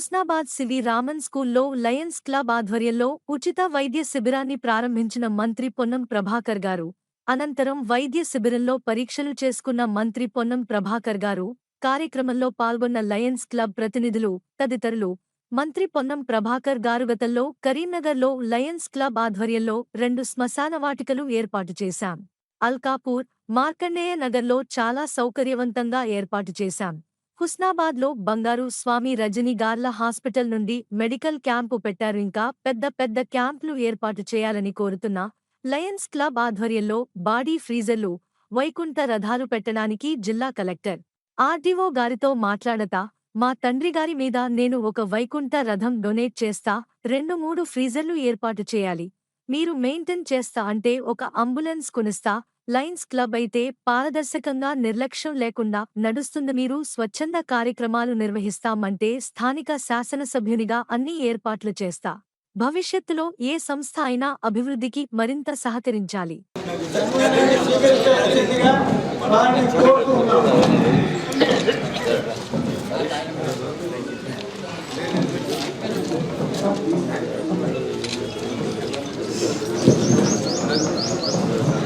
Husnabad CV Raman స్కూల్లో Lions club ఆధ్వర్యంలో ఉచిత వైద్య శిబిరాన్ని ప్రారంభించిన మంత్రి పొన్నం ప్రభాకర్ గారు. అనంతరం వైద్య శిబిరంలో పరీక్షలు చేసుకున్న మంత్రి పొన్నం ప్రభాకర్ గారు కార్యక్రమంలో పాల్గొన్న లయన్స్ క్లబ్ ప్రతినిధులు తదితరులు. మంత్రి పొన్నం ప్రభాకర్ గారు గతంలో కరీంనగర్లో లయన్స్ క్లబ్ ఆధ్వర్యంలో రెండు శ్మశాన వాటికలు ఏర్పాటు చేశాం. అల్కాపూర్ మార్కండేయ నగర్లో చాలా సౌకర్యవంతంగా ఏర్పాటు చేశాం. హుస్నాబాద్లో బంగారు స్వామి రజనీ గార్ల హాస్పిటల్ నుండి మెడికల్ క్యాంపు పెట్టారు. ఇంకా పెద్ద పెద్ద క్యాంపులు ఏర్పాటు చేయాలని కోరుతున్నా లయన్స్ క్లబ్ ఆధ్వర్యంలో బాడీ ఫ్రీజర్లు వైకుంఠ రథాలు పెట్టడానికి జిల్లా కలెక్టర్ ఆర్డీఓ గారితో మాట్లాడతా మా తండ్రి గారి మీద నేను ఒక వైకుంఠ రథం డొనేట్ చేస్తా రెండు మూడు ఫ్రీజర్లు ఏర్పాటు చేయాలి. మీరు మెయింటైన్ చేస్తా అంటే ఒక అంబులెన్స్ కొనిస్తా. లయన్స్ క్లబ్ అయితే పారదర్శకంగా నిర్లక్ష్యం లేకుండా నడుస్తుంది. మీరు స్వచ్ఛంద కార్యక్రమాలు నిర్వహిస్తామంటే స్థానిక శాసనసభ్యునిగా అన్ని ఏర్పాట్లు చేస్తా. భవిష్యత్తులో ఏ సంస్థ అయినా అభివృద్ధికి మరింత సహకరించాలి.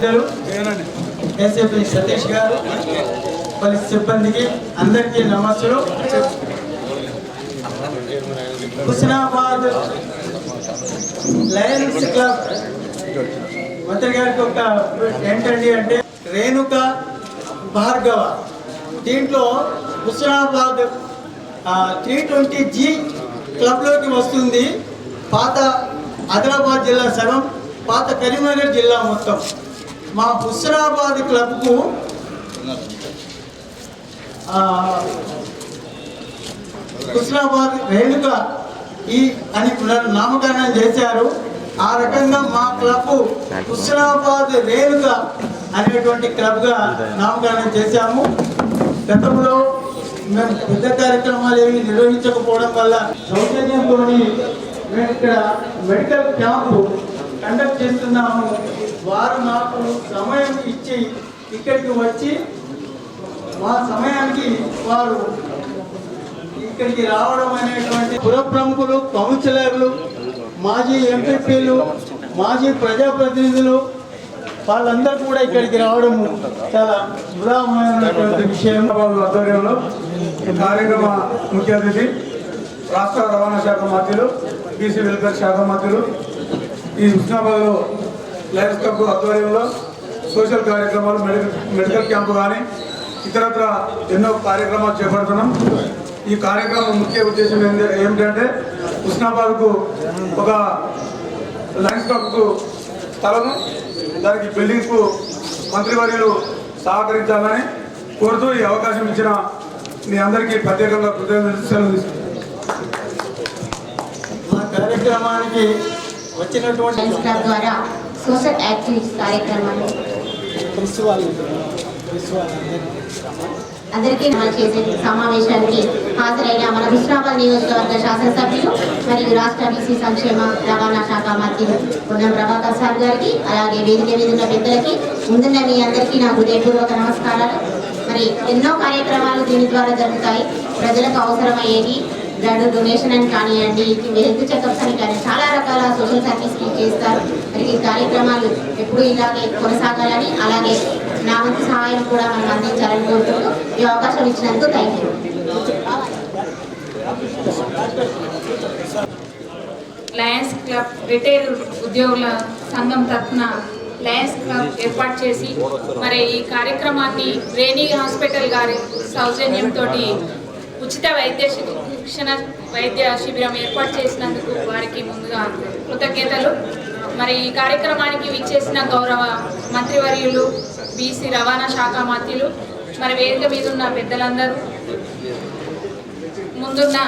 స్వీకరించాల్సిందిగా ఏసీపీ సతీష్ గారు పలు సిబ్బందికి అందరికీ నమస్సులు. హుస్నాబాద్ లయన్స్ క్లబ్ మంత్రి గారికి ఒక ఏంటండి అంటే రేణుక భార్గవ. దీంట్లో హుస్నాబాద్ త్రీ ట్వంటీ జీ క్లబ్లోకి వస్తుంది. పాత ఆదిలాబాద్ జిల్లా సగం పాత కరీంనగర్ జిల్లా మొత్తం. మా హుస్నాబాద్ క్లబ్కు హుస్నాబాద్ రేణుక ఈ అని నామకరణం చేశారు. ఆ రకంగా మా క్లబ్ హుస్నాబాద్ రేణుక అనేటువంటి క్లబ్గా నామకరణం చేశాము. గతంలో మేము పెద్ద కార్యక్రమాలు ఏమి నిర్వహించకపోవడం వల్ల సౌజన్యంతో మేము ఇక్కడ మెడికల్ క్యాంపు కండక్ట్ చేస్తున్నాము. వారు మాకు సమయం ఇచ్చి ఇక్కడికి వచ్చి మా సమయానికి వారు ఇక్కడికి రావడం అనేటువంటి పుర ప్రముఖులు కౌన్సిలర్లు మాజీ ఎంపీపీలు మాజీ ప్రజాప్రతినిధులు వాళ్ళందరూ కూడా ఇక్కడికి రావడం చాలా ఉదాహరణమైనటువంటి విషయం. ఆధ్వర్యంలో ఈ కార్యక్రమ ముఖ్య అతిథి రాష్ట్ర రవాణా శాఖ మంత్రులు బీసీ వెల్ఫేర్ శాఖ మంత్రులు ఈ హుస్నాబాద్లో లయన్స్ క్లబ్ ఆధ్వర్యంలో సోషల్ కార్యక్రమాలు మెడికల్ మెడికల్ క్యాంపు కానీ ఇతరత్ర ఎన్నో కార్యక్రమాలు చేపడుతున్నాం. ఈ కార్యక్రమం ముఖ్య ఉద్దేశం ఏంటి ఏమిటంటే హుస్నాబాద్కు ఒక లయన్స్ క్లబ్కు స్థలము దానికి బిల్డింగ్కు మంత్రివర్యులు సహకరించాలని కోరుతూ ఈ అవకాశం ఇచ్చిన మీ అందరికీ ప్రత్యేకంగా కృతజ్ఞతలు సెలవు కార్యక్రమానికి ద్వారా సోషల్ యాక్టివిటీస్ కార్యక్రమాలు అందరికీ అమలు చేసే సమావేశానికి హాజరైన మన హుస్నాబాద్ నియోజకవర్గ శాసనసభ్యులు మరియు రాష్ట్ర బీసీ సంక్షేమ రవాణా శాఖ మంత్రులు పొన్నం ప్రభాకర్ సార్ గారికి అలాగే వేదిక మీద ఉన్న పెద్దలకి ముందున్న మీ అందరికీ నా హృదయపూర్వక నమస్కారాలు. మరి ఎన్నో కార్యక్రమాలు దీని ద్వారా జరుగుతాయి. ప్రజలకు అవసరమయ్యేది బ్లడ్ డొనేషన్ అని కానివ్వండి హెల్త్ చెకప్స్ అని కానీ చాలా రకాల సోషల్ సర్వీస్ చేస్తారు. మరి ఈ కార్యక్రమాలు ఎప్పుడు ఇలాగే కొనసాగాలని అలాగే నా వంతు సహాయం కూడా మనం అందించాలని కోరుకుంటూ ఈ అవకాశం ఇచ్చినందుకు thank you Lions Club retail ఉద్యోగుల సంఘం తరఫున లయన్స్ క్లబ్ ఏర్పాటు చేసి మరి ఈ కార్యక్రమాన్ని రేణి హాస్పిటల్ గారి సౌజన్యంతో ఉచిత వైద్య శిక్షణ వైద్య శిబిరం ఏర్పాటు చేసినందుకు వారికి ముందుగా కృతజ్ఞతలు. మరి ఈ కార్యక్రమానికి విచ్చేసిన గౌరవ మంత్రివర్యులు బీసీ రవాణా శాఖ మంత్రులు మరి వేదిక మీద ఉన్న పెద్దలందరూ ముందున్న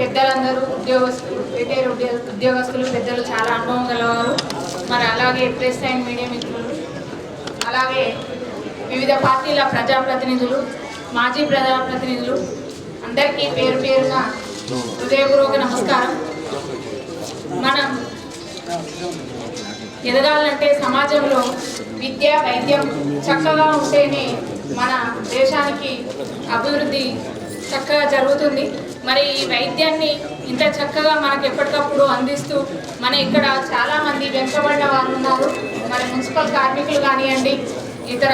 పెద్దలందరూ ఉద్యోగస్తులు రిటైర్ ఉద్యోగస్తులు పెద్దలు చాలా అనుభవం గలవారు. మరి అలాగే ప్రెస్ అండ్ మీడియా మిత్రులు అలాగే వివిధ పార్టీల ప్రజాప్రతినిధులు మాజీ ప్రజాప్రతినిధులు అందరికీ పేరు పేరున హృదయపూర్వక నమస్కారం. మనం ఎదగాలంటే సమాజంలో విద్య వైద్యం చక్కగా ఉంటేనే మన దేశానికి అభివృద్ధి చక్కగా జరుగుతుంది. మరి ఈ వైద్యాన్ని ఇంత చక్కగా మనకు ఎప్పటికప్పుడు అందిస్తూ మన ఇక్కడ చాలామంది వెనుకబడిన వాళ్ళు ఉన్నారు. మన మున్సిపల్ కార్మికులు కానివ్వండి ఇతర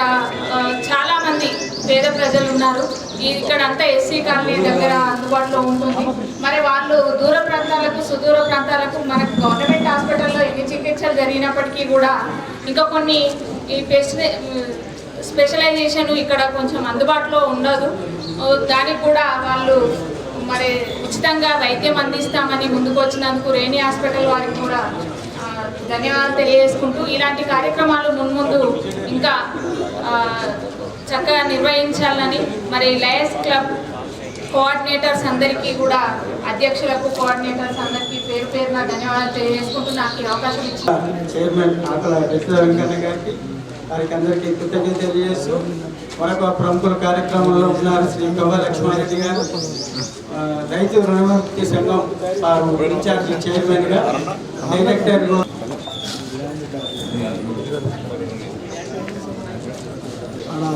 చాలామంది పేద ప్రజలు ఉన్నారు. ఇక్కడ అంతా ఎస్సీ కాలనీ దగ్గర అందుబాటులో ఉంటుంది. మరి వాళ్ళు దూర ప్రాంతాలకు సుదూర ప్రాంతాలకు మనకు గవర్నమెంట్ హాస్పిటల్లో ఎన్ని చికిత్సలు జరిగినప్పటికీ కూడా ఇంకా కొన్ని ఈ స్పెషలై స్పెషలైజేషన్ ఇక్కడ కొంచెం అందుబాటులో ఉండదు. దానికి కూడా వాళ్ళు మరి ఉచితంగా వైద్యం అందిస్తామని ముందుకు వచ్చినందుకు రేణి హాస్పిటల్ వారికి కూడా ధన్యవాదాలు తెలియజేసుకుంటూ ఇలాంటి కార్యక్రమాలు మున్ముందు ఇంకా చక్కగా నిర్వహించాలని మరి లయన్స్ క్లబ్ కోఆర్డినేటర్స్ అందరికీ కూడా అధ్యక్షులకు కోఆర్డినేటర్స్ అందరికీ పేరు పేరున ధన్యవాదాలు తెలియజేసుకుంటూ నాకు ఈ అవకాశం ఇచ్చింది చైర్మన్ ఆకల వెంకట గారికి వారికి అందరికీ కృతజ్ఞత తెలియజేస్తూ మరొక ప్రముఖుల కార్యక్రమంలో ఉన్నారు శ్రీ కవ్వ లక్ష్మారెడ్డి గారు. రైతు రుణముక్తి సంఘం వారు ఇన్ఛార్జి చైర్మన్గా డైరెక్టర్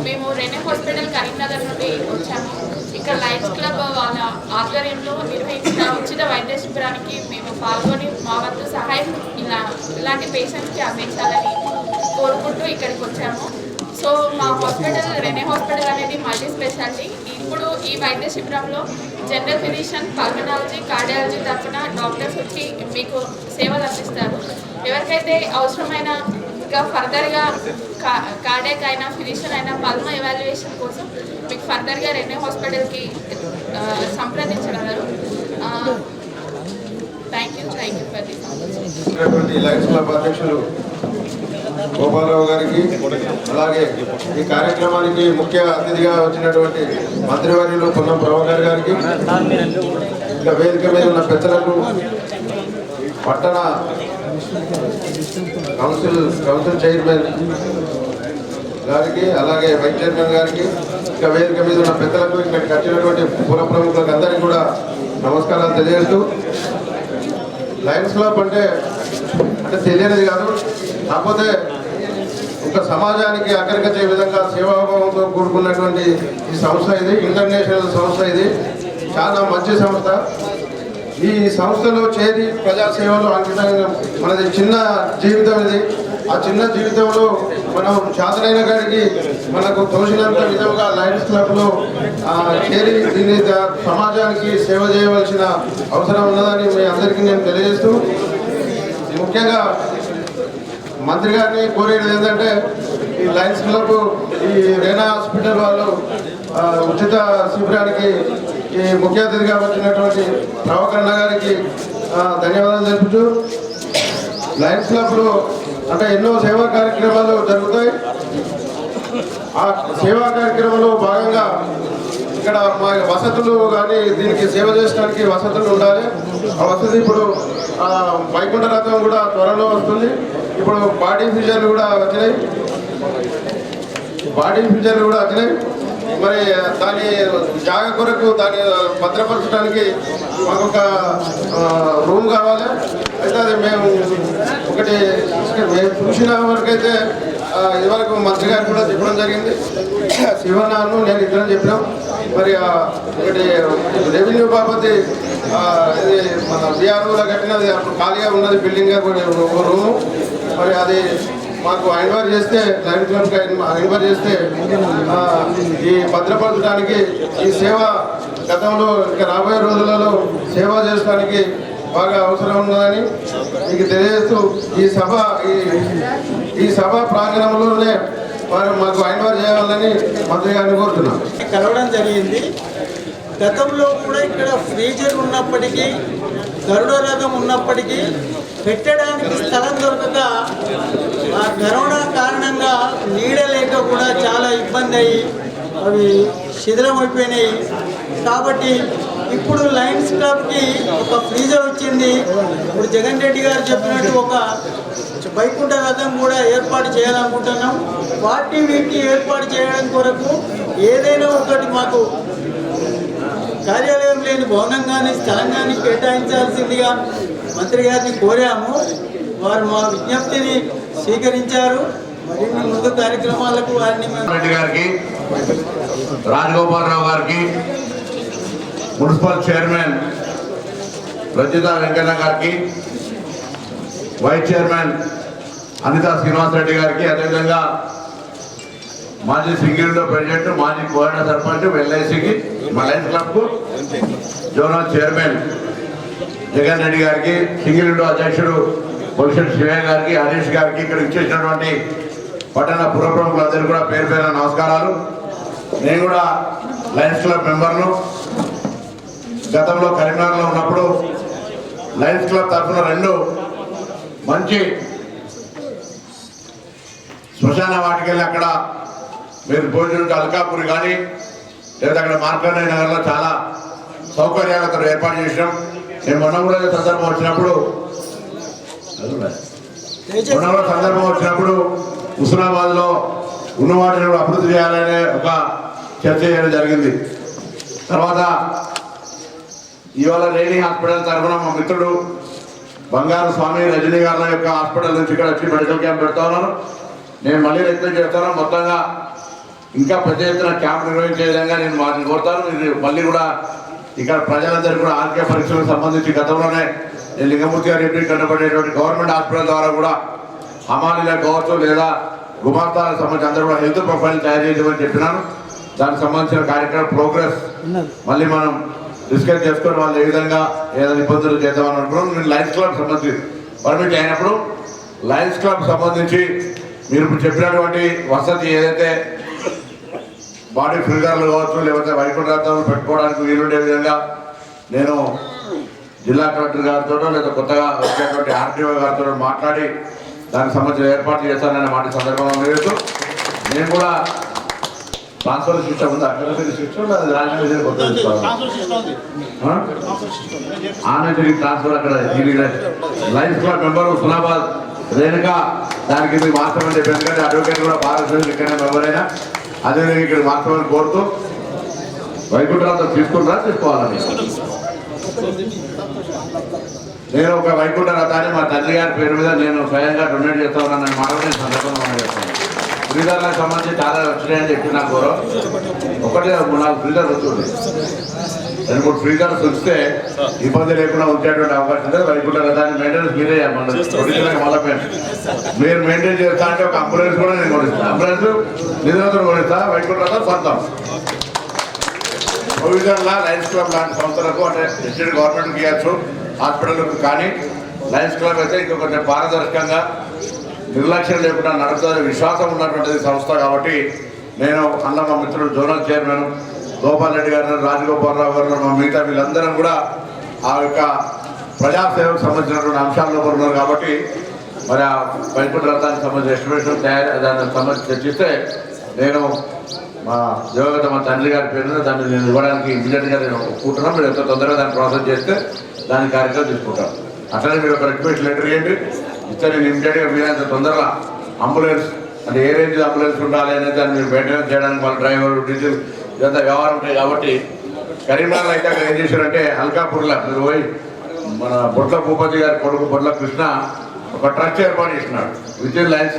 మేము రెనే హాస్పిటల్ కరీంనగర్ నుండి వచ్చాము. ఇక్కడ లయన్స్ క్లబ్ వాళ్ళ ఆధ్వర్యంలో నిర్వహించిన ఉచిత వైద్య శిబిరానికి మేము పాల్గొని మా వద్ద సహాయం ఇలా ఇలాంటి పేషెంట్స్కి అందించాలని కోరుకుంటూ ఇక్కడికి వచ్చాము. సో మా హాస్పిటల్ రెనే హాస్పిటల్ అనేది మల్టీ స్పెషాలిటీ. ఇప్పుడు ఈ వైద్య శిబిరంలో జనరల్ ఫిజిషియన్ పల్మనాలజీ కార్డియాలజీ తరఫున డాక్టర్స్ వచ్చి మీకు సేవలు అందిస్తారు. ఎవరికైతే అవసరమైన ఇంకా ఫర్దర్గా కా కార్డేక్ అయినా ఫిజిషియన్ అయినా పల్మ ఎవాల్యుయేషన్ కోసం మీకు ఫర్దర్గా రెనే హాస్పిటల్కి సంప్రదించగలరు thank you thank you for this Lions Club అధ్యక్షులు గోపాలరావు గారికి అలాగే ఈ కార్యక్రమానికి ముఖ్య అతిథిగా వచ్చినటువంటి మంత్రివర్యులు పొన్నం ప్రభాకర్ గారికి ఇంకా వేదిక మీద ఉన్న పెద్దలకు పట్టణ కౌన్సిల్ కౌన్సిల్ చైర్మన్ గారికి అలాగే వైస్ చైర్మన్ గారికి ఇంకా వేదిక మీద ఉన్న పెద్దలకు ఇక్కడికి వచ్చినటువంటి పుర ప్రముఖులకు అందరికీ కూడా నమస్కారాలు తెలియజేస్తూ లయన్స్ క్లబ్ అంటే అంటే తెలియనిది కాదు కాకపోతే ఒక సమాజానికి అగ్రగచ్చే విధంగా సేవాభావంతో కూడుకున్నటువంటి ఈ సంస్థ ఇది ఇంటర్నేషనల్ సంస్థ ఇది. చాలా మంచి సంస్థ. ఈ సంస్థలో చేరి ప్రజాసేవలో అంకితమైన మనది చిన్న జీవితం ఇది. ఆ చిన్న జీవితంలో మనం చేతనైన గారికి మనకు తోచినంత విధంగా లయన్స్ క్లబ్లో చేరి దీన్ని సమాజానికి సేవ చేయవలసిన అవసరం ఉన్నదని మీ అందరికీ నేను తెలియజేస్తూ ముఖ్యంగా మంత్రి గారిని కోరేది ఏంటంటే ఈ లయన్స్ క్లబ్ ఈ రేనా హాస్పిటల్ వాళ్ళు ఉచిత శిబిరానికి ఈ ముఖ్య అతిథిగా వచ్చినటువంటి ప్రభాకరణ గారికి ధన్యవాదాలు తెలుపుతూ లయన్స్ క్లబ్లో అంటే ఎన్నో సేవా కార్యక్రమాలు జరుగుతాయి. ఆ సేవా కార్యక్రమంలో భాగంగా ఇక్కడ మా వసతులు కానీ దీనికి సేవ చేయడానికి వసతులు ఉండాలి. ఆ వసతి ఇప్పుడు వైకుంఠ రథం కూడా త్వరలో వస్తుంది. ఇప్పుడు బాడీ ఫ్యూజర్లు కూడా వచ్చినాయి. బాడీ ఫ్యూజర్లు కూడా వచ్చినాయి. మరి దాని జాగ కొరకు దాన్ని భద్రపరచడానికి మాకు ఒక రూమ్ కావాలి. అయితే అది మేము ఒకటి మేము చూసిన వరకైతే అయితే ఇదివరకు మంత్రి గారు కూడా చెప్పడం జరిగింది. శివనాను నేను ఇద్దరం చెప్పినాం. మరి ఒకటి రెవెన్యూ బాబతి ఇది మన బీఆర్ఓలో కట్టినది అప్పుడు ఖాళీగా ఉన్నది బిల్డింగ్ ఒక రూము. మరి అది మాకు ఎంక్వైరీ చేస్తే లైన్ క్లబ్కి ఎంక్వైరీ చేస్తే ఈ భద్రపరచడానికి ఈ సేవ గతంలో ఇంకా రాబోయే రోజులలో సేవ చేయడానికి బాగా అవసరం ఉన్నదని మీకు తెలియజేస్తూ ఈ సభ ఈ ఈ సభ ప్రాంగణంలోనే వారు మాకు ఎంక్వైరీ చేయాలని మంత్రి గారిని కోరుతున్నాం. కలవడం జరిగింది. గతంలో కూడా ఇక్కడ ఫ్రీజర్ ఉన్నప్పటికీ గరుడ రథం ఉన్నప్పటికీ పెట్టడానికి స్థలం దొరకక ఆ కరోనా కారణంగా నీడ లేక కూడా చాలా ఇబ్బంది అయ్యి అవి శిథిలం అయిపోయినాయి. కాబట్టి ఇప్పుడు లయన్స్ క్లబ్కి ఒక ఫ్రీజర్ వచ్చింది. ఇప్పుడు జగన్ రెడ్డి గారు చెప్పినట్టు ఒక వైకుంఠ రథం కూడా ఏర్పాటు చేయాలనుకుంటున్నాం. పార్టీ వీటిని ఏర్పాటు చేయడం కొరకు ఏదైనా ఒకటి మాకు కార్యాలయం లేని భవనం కానీ స్థలం కానీ కేటాయించాల్సిందిగా మంత్రి గారిని కోరాము. వారు మా విజ్ఞప్తిని స్వీకరించారు. మరిన్ని ముందు కార్యక్రమాలకు వారిని రెడ్డి గారికి రాజగోపాలరావు గారికి మున్సిపల్ చైర్మన్ రజిత వెంకన్న గారికి వైస్ చైర్మన్ అనితా శ్రీనివాసరెడ్డి గారికి అదేవిధంగా మాజీ సింగిల్లో ప్రెసిడెంట్ మాజీ కోఆర్డిన సర్పంచ్ ఎల్ఐసికి మా లయన్స్ క్లబ్కు జోనల్ చైర్మన్ జగన్ రెడ్డి గారికి సింగిల్ అధ్యక్షుడు బొలిశెట్టి శివయ్య గారికి హరీష్ గారికి ఇక్కడ ఇచ్చేసినటువంటి పట్టణ పుర ప్రముఖులందరూ కూడా పేరు పేరు నమస్కారాలు. నేను కూడా లయన్స్ క్లబ్ మెంబర్ను. గతంలో కరీంనగర్లో ఉన్నప్పుడు లయన్స్ క్లబ్ తరఫున రెండు మంచి శ్మశాన వాటికి వెళ్ళి అక్కడ మీరు భోజనం అల్కాపూర్ కానీ లేదా అక్కడ మార్కండే నగర్లో చాలా సౌకర్యాలతో ఏర్పాటు చేసినాం. నేను మొన్న కూడా సందర్భం వచ్చినప్పుడు కూడా సందర్భం వచ్చినప్పుడు హుస్నాబాద్లో ఉన్న వాటిని కూడా అభివృద్ధి చేయాలనే ఒక చర్చ చేయడం జరిగింది. తర్వాత ఇవాళ రేణి హాస్పిటల్ తరఫున మా మిత్రుడు బంగారు స్వామి రజనీ గారి యొక్క హాస్పిటల్ నుంచి ఇక్కడ వచ్చి మెడికల్ క్యాంప్ పెడతా ఉన్నాను నేను మళ్ళీ రిక్వెస్ట్ చేస్తాను మొత్తంగా ఇంకా పెద్ద ఎత్తున క్యాంప్ నిర్వహించే విధంగా నేను వాటిని కోరుతాను. మళ్ళీ కూడా ఇక్కడ ప్రజలందరికీ కూడా ఆరోగ్య పరీక్షలకు సంబంధించి గతంలోనే లింగమూర్తి గారు చెప్పి కనబడేటువంటి గవర్నమెంట్ హాస్పిటల్ ద్వారా కూడా హమాలీలకు కావచ్చు లేదా గుమాస్తాలకు సంబంధించి అందరూ కూడా హెల్త్ ప్రొఫైల్ తయారు చేయమని చెప్పినాను. దానికి సంబంధించిన కార్యక్రమం ప్రోగ్రెస్. మళ్ళీ మనం డిస్కస్ చేసుకొని వాళ్ళు ఏ విధంగా ఏదైనా ఇబ్బందులు చేద్దామని అనుకున్నాం. నేను లయన్స్ క్లబ్ సంబంధించి పర్మిట్ అయినప్పుడు లయన్స్ క్లబ్ సంబంధించి మీరు ఇప్పుడు చెప్పినటువంటి వసతి ఏదైతే బాడీ ఫ్రీజర్లు కావచ్చు లేకపోతే వైకుంఠరాత్రులు పెట్టుకోవడానికి వీలుండే విధంగా నేను జిల్లా కలెక్టర్ గారితో లేదా కొత్తగా వచ్చేటువంటి ఆర్టీఓ గారితో మాట్లాడి దానికి సంబంధించిన ఏర్పాట్లు చేస్తాననే మాట ఈ సందర్భంగా లేదు నేను కూడా ట్రాన్స్ఫర్ సిస్టమ్ ఉంది? సిస్టమ్ అది ఆనందగిరి ట్రాన్స్ఫర్ అక్కడ Lions Club member Husnabad Renuka దానికి మీరు మార్చమని చెప్పి ఎందుకంటే అడ్వకేట్ కూడా భారతదేశం ఇక్కడ మెంబర్ అయినా అదేవిధంగా ఇక్కడ మార్చమని కోరుతూ వైకుంఠరాతో తీసుకుంటారా? తీసుకోవాలని నేను ఒక వైకుంఠ రథాన్ని మా తండ్రి గారి పేరు మీద నేను స్వయంగా డొనేట్ చేస్తా ఉన్నాను. మాట నేను సందర్భంగా మనం చేస్తాను సంబంధించి చాలా వచ్చినాయని చెప్పి నాకు గౌరవం. ఒకటే మూడు నాలుగు ఫ్రీజర్ వస్తుంది రెండు మూడు ఫ్రీజర్స్ చూస్తే ఇబ్బంది లేకుండా ఉండేటువంటి అవకాశం ఉంది వైకుంఠ రథాన్ని మెయింటెనెన్స్ మీరే చేయాలి. మీరు మెయింటైన్ చేస్తా అంటే ఒక అంబులెన్స్ కూడా నేను కొనిస్తాను. అంబులెన్స్ నిధులతో కొనిస్తా వైకుంఠ రథం సొంతం ప్రొవిజన్లా లయన్స్ క్లబ్ లాంటి సంస్థలకు అంటే డిస్ట్రిక్ట్ గవర్నమెంట్కి ఇవ్వచ్చు హాస్పిటల్కు కానీ. లయన్స్ క్లబ్ అయితే ఇంకొకటి పారదర్శకంగా నిర్లక్ష్యం లేకుండా నడుపుతుంది విశ్వాసం ఉన్నటువంటిది సంస్థ కాబట్టి నేను అన్న మా మిత్రుడు జోనల్ చైర్మన్ గోపాల్ రెడ్డి గారు రాజగోపాలరావు గారు మా మిగతా వీళ్ళందరం కూడా ఆ యొక్క ప్రజాసేవకు సంబంధించినటువంటి అంశాల్లో ఉన్నారు కాబట్టి మరి ఆ వైకుంఠ రథానికి సంబంధించిన ఎస్టిమేషన్ తయారు దానికి సంబంధించి చర్చిస్తే నేను మా దివంగత మా తండ్రి గారి పేరున దాన్ని నేను ఇవ్వడానికి ఇమీడియట్గా నేను ఒప్పుకుంటున్నాను. మీరు ఎంత తొందరగా దాన్ని ప్రాసెస్ చేస్తే దాని కార్యక్రమం తీసుకుంటాం అట్లనే మీరు ఒక రిక్వెస్ట్ లెటర్ ఇవ్వండి. ఇస్తే నేను ఇమీడియట్గా మీరు అంత తొందరగా అంబులెన్స్ అంటే ఏ రేంజ్ అంబులెన్స్ ఉండాలి అనేది దాన్ని మీరు మెయింటెనెన్స్ చేయడానికి వాళ్ళ డ్రైవర్ డీజిల్ ఇదంతా వ్యవహారం ఉంటాయి కాబట్టి కరీంనగర్ అయితే అక్కడ ఏం చేశారంటే అల్కాపూర్లో మీరు పోయి మన బొట్ల భూపతి గారి కొడుకు బొట్ల కృష్ణ ఒక ట్రస్ట్ ఏర్పాటు చేసినాడు. విత్ ఇన్ లయన్స్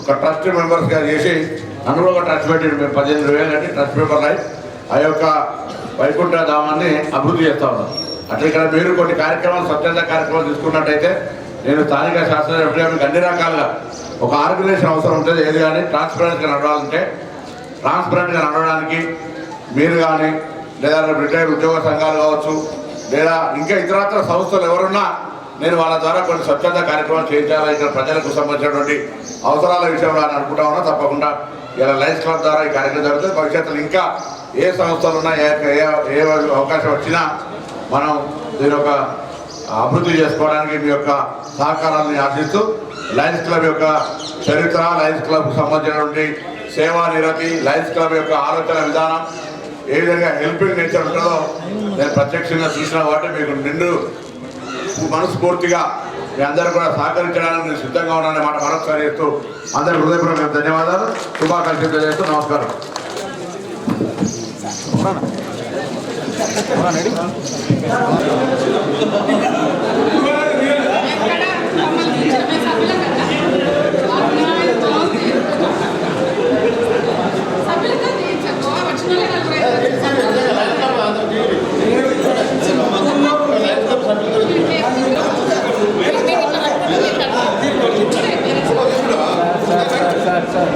ఒక ట్రస్ట్ మెంబర్స్ గారు చేసి అందులో కూడా ట్రస్ట్ పెట్టాడు మేము పద్దెనిమిది వేలు కట్టి ట్రస్ట్ పేపర్ రైట్ ఆ యొక్క వైకుంఠ ధామాన్ని అభివృద్ధి చేస్తా ఉన్నాం. అట్లా ఇక్కడ మీరు కొన్ని కార్యక్రమాలు స్వచ్ఛంద కార్యక్రమాలు తీసుకున్నట్టయితే నేను స్థానిక శాస్త్రజ్ఞ అన్ని రకాలుగా ఒక ఆర్గనైజేషన్ అవసరం ఉంటుంది. ఏది కానీ ట్రాన్స్పరెంట్గా నడవాలంటే ట్రాన్స్పరెంట్గా నడవడానికి మీరు కానీ లేదా రిటైర్డ్ ఉద్యోగ సంఘాలు కావచ్చు లేదా ఇంకా ఇతరత్ర సంస్థలు ఎవరున్నా నేను వాళ్ళ ద్వారా కొన్ని స్వచ్ఛంద కార్యక్రమాలు చేయించాలి. ఇక్కడ ప్రజలకు సంబంధించినటువంటి అవసరాల విషయంలో అని అనుకుంటా ఉన్నా తప్పకుండా ఇలా లైన్స్ క్లబ్ ద్వారా ఈ కార్యక్రమం జరుగుతుంది. భవిష్యత్తులో ఇంకా ఏ సంస్థలు ఉన్నా ఏ ఏ- అవకాశం వచ్చినా మనం దీని ఒక అభివృద్ధి చేసుకోవడానికి మీ యొక్క సహకారాన్ని ఆశిస్తూ లయన్స్ క్లబ్ యొక్క చరిత్ర లయన్స్ క్లబ్ సంబంధించినటువంటి సేవా నిరతి లయన్స్ క్లబ్ యొక్క ఆలోచన విధానం ఏ విధంగా హెల్పింగ్ నేచర్ ఉంటుందో నేను ప్రత్యక్షంగా చూసిన వాటి మీకు నిండు మనస్ఫూర్తిగా మీ అందరూ కూడా సహకరించడానికి నేను సిద్ధంగా ఉన్నానని మాట మరొకసారి చేస్తూ అందరి హృదయపూర్వక ధన్యవాదాలు. శుభాకాంక్షలు తెలియజేస్తూ నమస్కారం. సార్